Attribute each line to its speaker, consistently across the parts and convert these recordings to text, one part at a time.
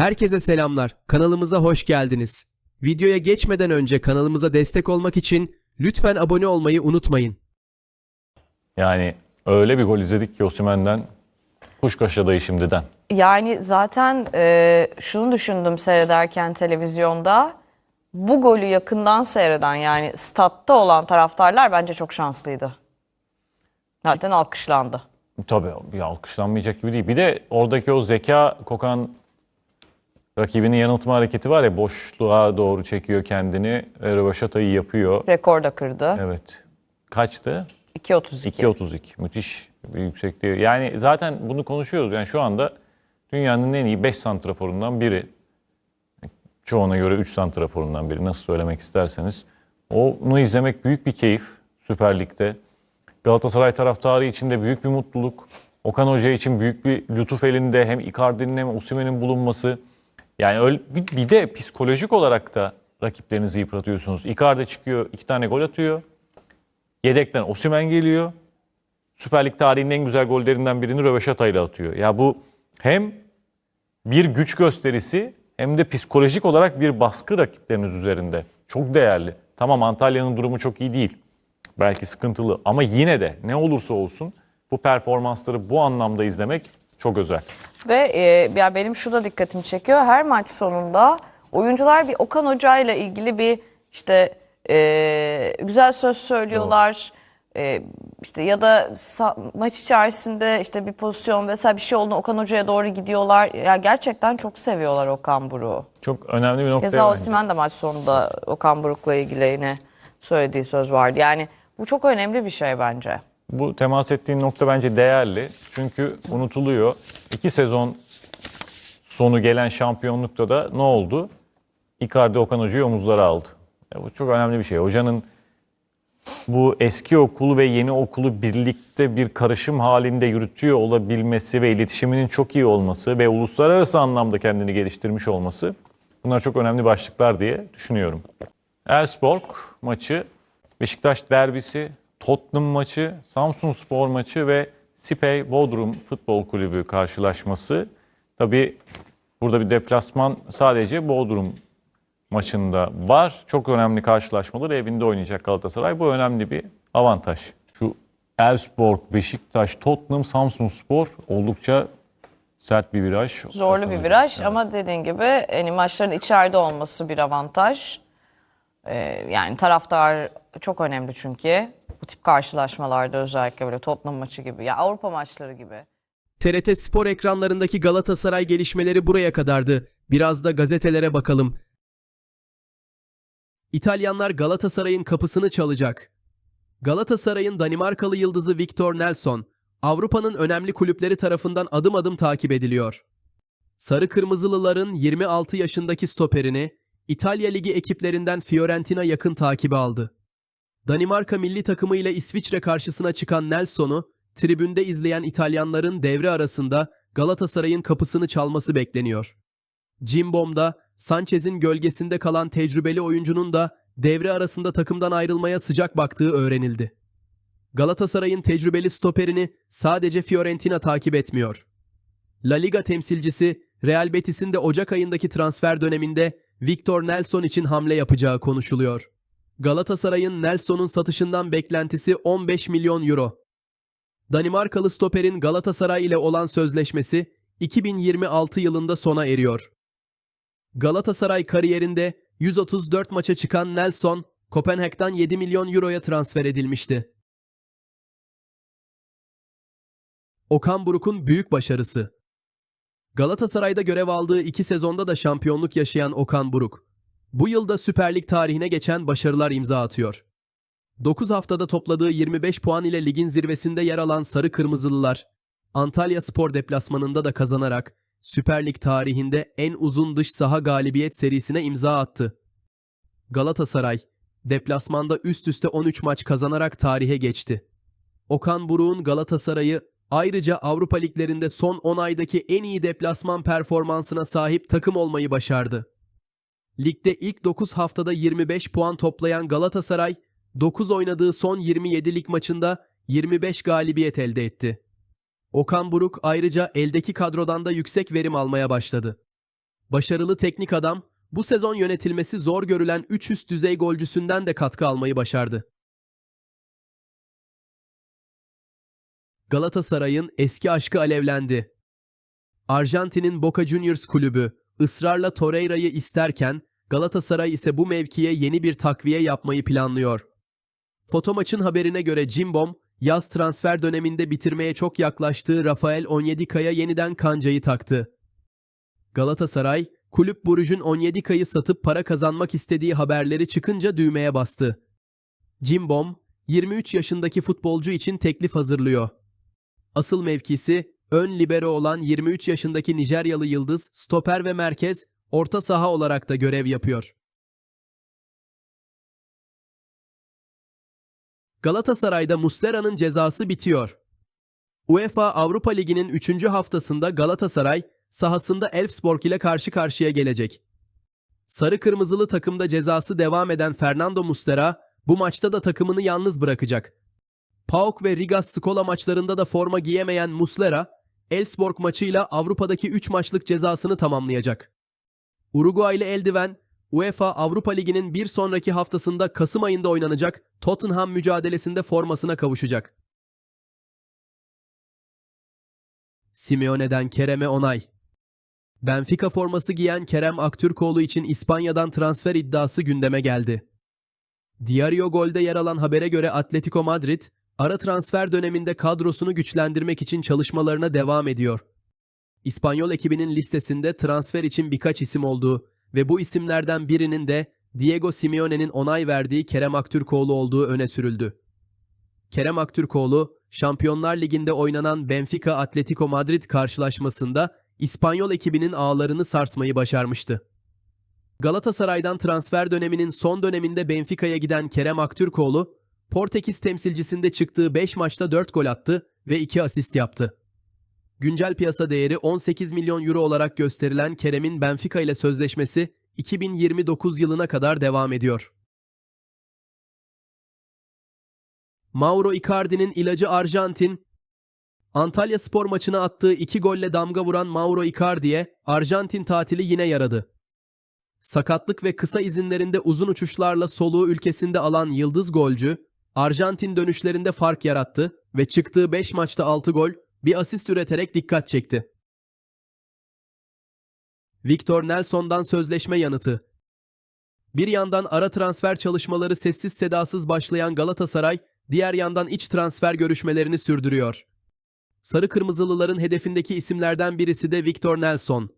Speaker 1: Herkese selamlar. Kanalımıza hoş geldiniz. Videoya geçmeden önce kanalımıza destek olmak için lütfen abone olmayı unutmayın.
Speaker 2: Yani öyle bir gol izledik ki Osimhen'den kuşkaşı dayı şimdiden.
Speaker 3: Yani zaten e, şunu düşündüm seyrederken televizyonda. Bu golü yakından seyreden yani statta olan taraftarlar bence çok şanslıydı. Zaten alkışlandı.
Speaker 2: Tabii bir alkışlanmayacak gibi değil. Bir de oradaki o zeka kokan rakibini yanıltma hareketi var ya boşluğa doğru çekiyor kendini. Rövaşatayı yapıyor.
Speaker 3: Rekor da kırdı.
Speaker 2: Evet. Kaçtı?
Speaker 3: 2.32.
Speaker 2: 2.32. Müthiş bir yüksekliği. Yani zaten bunu konuşuyoruz. Yani şu anda dünyanın en iyi 5 santraforundan biri. Çoğuna göre 3 santraforundan biri. Nasıl söylemek isterseniz. Onu izlemek büyük bir keyif Süper Lig'de. Galatasaray taraftarı için de büyük bir mutluluk. Okan Hoca için büyük bir lütuf elinde hem Icardi'nin hem Osimhen'in bulunması. Yani öyle, bir, de psikolojik olarak da rakiplerinizi yıpratıyorsunuz. Icardi çıkıyor, iki tane gol atıyor. Yedekten Osimhen geliyor. Süper Lig tarihinin en güzel gollerinden birini Röveşata ile atıyor. Ya bu hem bir güç gösterisi hem de psikolojik olarak bir baskı rakipleriniz üzerinde. Çok değerli. Tamam Antalya'nın durumu çok iyi değil. Belki sıkıntılı ama yine de ne olursa olsun bu performansları bu anlamda izlemek çok özel.
Speaker 3: Ve e, ya benim şu da dikkatimi çekiyor. Her maç sonunda oyuncular bir Okan Hoca ile ilgili bir işte e, güzel söz söylüyorlar. E, işte ya da maç içerisinde işte bir pozisyon vesaire bir şey olduğunda Okan Hoca'ya doğru gidiyorlar. Ya gerçekten çok seviyorlar Okan Buruk'u.
Speaker 2: Çok önemli bir nokta.
Speaker 3: Keza. Osimhen de maç sonunda Okan Buruk'la ilgili yine söylediği söz vardı. Yani bu çok önemli bir şey bence.
Speaker 2: Bu temas ettiğin nokta bence değerli. Çünkü unutuluyor. İki sezon sonu gelen şampiyonlukta da ne oldu? Icardi Okan Hoca'yı omuzlara aldı. Ya bu çok önemli bir şey. Hocanın bu eski okulu ve yeni okulu birlikte bir karışım halinde yürütüyor olabilmesi ve iletişiminin çok iyi olması ve uluslararası anlamda kendini geliştirmiş olması bunlar çok önemli başlıklar diye düşünüyorum. Elfsborg maçı, Beşiktaş derbisi, Tottenham maçı, Samsun Spor maçı ve Sipey Bodrum Futbol Kulübü karşılaşması. Tabii burada bir deplasman sadece Bodrum maçında var. Çok önemli karşılaşmaları evinde oynayacak Galatasaray. Bu önemli bir avantaj. Şu Elfsborg, Beşiktaş, Tottenham, Samsun Spor oldukça sert bir viraj.
Speaker 3: Zorlu bir viraj ama dediğin gibi yani maçların içeride olması bir avantaj. Ee, yani taraftar çok önemli çünkü. Bu tip karşılaşmalarda özellikle böyle Tottenham maçı gibi ya Avrupa maçları gibi.
Speaker 1: TRT Spor ekranlarındaki Galatasaray gelişmeleri buraya kadardı. Biraz da gazetelere bakalım. İtalyanlar Galatasaray'ın kapısını çalacak. Galatasaray'ın Danimarkalı yıldızı Victor Nelson, Avrupa'nın önemli kulüpleri tarafından adım adım takip ediliyor. Sarı Kırmızılıların 26 yaşındaki stoperini İtalya Ligi ekiplerinden Fiorentina yakın takibi aldı. Danimarka milli takımı ile İsviçre karşısına çıkan Nelson'u tribünde izleyen İtalyanların devre arasında Galatasaray'ın kapısını çalması bekleniyor. Cimbom'da Sanchez'in gölgesinde kalan tecrübeli oyuncunun da devre arasında takımdan ayrılmaya sıcak baktığı öğrenildi. Galatasaray'ın tecrübeli stoperini sadece Fiorentina takip etmiyor. La Liga temsilcisi Real Betis'in de Ocak ayındaki transfer döneminde Victor Nelson için hamle yapacağı konuşuluyor. Galatasaray'ın Nelson'un satışından beklentisi 15 milyon euro. Danimarkalı stoperin Galatasaray ile olan sözleşmesi 2026 yılında sona eriyor. Galatasaray kariyerinde 134 maça çıkan Nelson, Kopenhag'dan 7 milyon euroya transfer edilmişti. Okan Buruk'un büyük başarısı. Galatasaray'da görev aldığı iki sezonda da şampiyonluk yaşayan Okan Buruk, bu yılda Süper Lig tarihine geçen başarılar imza atıyor. 9 haftada topladığı 25 puan ile ligin zirvesinde yer alan Sarı Kırmızılılar, Antalya Spor deplasmanında da kazanarak Süper Lig tarihinde en uzun dış saha galibiyet serisine imza attı. Galatasaray, deplasmanda üst üste 13 maç kazanarak tarihe geçti. Okan Buruk'un Galatasaray'ı ayrıca Avrupa liglerinde son 10 aydaki en iyi deplasman performansına sahip takım olmayı başardı. Ligde ilk 9 haftada 25 puan toplayan Galatasaray, 9 oynadığı son 27 lig maçında 25 galibiyet elde etti. Okan Buruk ayrıca eldeki kadrodan da yüksek verim almaya başladı. Başarılı teknik adam, bu sezon yönetilmesi zor görülen 3 üst düzey golcüsünden de katkı almayı başardı. Galatasaray'ın eski aşkı alevlendi. Arjantin'in Boca Juniors kulübü ısrarla Torreira'yı isterken Galatasaray ise bu mevkiye yeni bir takviye yapmayı planlıyor. Fotomaçın haberine göre Cimbom, yaz transfer döneminde bitirmeye çok yaklaştığı Rafael Onyedika'ya yeniden kancayı taktı. Galatasaray, kulüp Buruj'un Onyedika'yı satıp para kazanmak istediği haberleri çıkınca düğmeye bastı. Cimbom, 23 yaşındaki futbolcu için teklif hazırlıyor. Asıl mevkisi ön libero olan 23 yaşındaki Nijeryalı yıldız stoper ve merkez orta saha olarak da görev yapıyor. Galatasaray'da Muslera'nın cezası bitiyor. UEFA Avrupa Ligi'nin 3. haftasında Galatasaray sahasında Elfsborg ile karşı karşıya gelecek. Sarı kırmızılı takımda cezası devam eden Fernando Muslera bu maçta da takımını yalnız bırakacak. PAOK ve Rigas Skola maçlarında da forma giyemeyen Muslera, Elfsborg maçıyla Avrupa'daki 3 maçlık cezasını tamamlayacak. Uruguaylı eldiven, UEFA Avrupa Ligi'nin bir sonraki haftasında Kasım ayında oynanacak Tottenham mücadelesinde formasına kavuşacak. Simeone'den Kerem'e onay. Benfica forması giyen Kerem Aktürkoğlu için İspanya'dan transfer iddiası gündeme geldi. Diario Gol'de yer alan habere göre Atletico Madrid, ara transfer döneminde kadrosunu güçlendirmek için çalışmalarına devam ediyor. İspanyol ekibinin listesinde transfer için birkaç isim olduğu ve bu isimlerden birinin de Diego Simeone'nin onay verdiği Kerem Aktürkoğlu olduğu öne sürüldü. Kerem Aktürkoğlu, Şampiyonlar Ligi'nde oynanan Benfica Atletico Madrid karşılaşmasında İspanyol ekibinin ağlarını sarsmayı başarmıştı. Galatasaray'dan transfer döneminin son döneminde Benfica'ya giden Kerem Aktürkoğlu, Portekiz temsilcisinde çıktığı 5 maçta 4 gol attı ve 2 asist yaptı. Güncel piyasa değeri 18 milyon euro olarak gösterilen Kerem'in Benfica ile sözleşmesi 2029 yılına kadar devam ediyor. Mauro Icardi'nin ilacı Arjantin, Antalya spor maçına attığı iki golle damga vuran Mauro Icardi'ye Arjantin tatili yine yaradı. Sakatlık ve kısa izinlerinde uzun uçuşlarla soluğu ülkesinde alan yıldız golcü, Arjantin dönüşlerinde fark yarattı ve çıktığı 5 maçta 6 gol, bir asist üreterek dikkat çekti. Victor Nelson'dan sözleşme yanıtı. Bir yandan ara transfer çalışmaları sessiz sedasız başlayan Galatasaray, diğer yandan iç transfer görüşmelerini sürdürüyor. Sarı Kırmızılıların hedefindeki isimlerden birisi de Victor Nelson.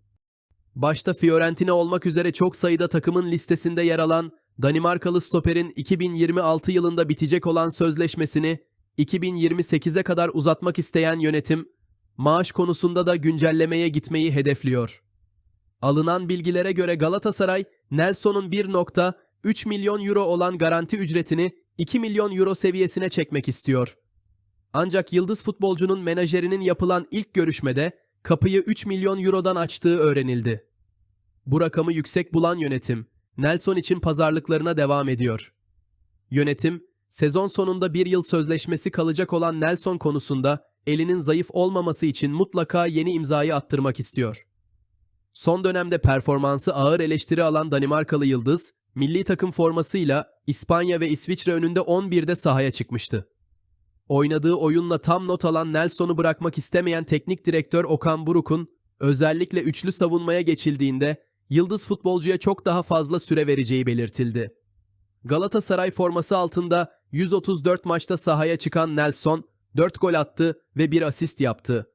Speaker 1: Başta Fiorentina olmak üzere çok sayıda takımın listesinde yer alan Danimarkalı stoperin 2026 yılında bitecek olan sözleşmesini 2028'e kadar uzatmak isteyen yönetim, maaş konusunda da güncellemeye gitmeyi hedefliyor. Alınan bilgilere göre Galatasaray, Nelson'un 1.3 milyon euro olan garanti ücretini 2 milyon euro seviyesine çekmek istiyor. Ancak yıldız futbolcunun menajerinin yapılan ilk görüşmede kapıyı 3 milyon eurodan açtığı öğrenildi. Bu rakamı yüksek bulan yönetim, Nelson için pazarlıklarına devam ediyor. Yönetim, sezon sonunda bir yıl sözleşmesi kalacak olan Nelson konusunda elinin zayıf olmaması için mutlaka yeni imzayı attırmak istiyor. Son dönemde performansı ağır eleştiri alan Danimarkalı Yıldız, milli takım formasıyla İspanya ve İsviçre önünde 11'de sahaya çıkmıştı. Oynadığı oyunla tam not alan Nelson'u bırakmak istemeyen teknik direktör Okan Buruk'un özellikle üçlü savunmaya geçildiğinde yıldız futbolcuya çok daha fazla süre vereceği belirtildi. Galatasaray forması altında 134 maçta sahaya çıkan Nelson 4 gol attı ve 1 asist yaptı.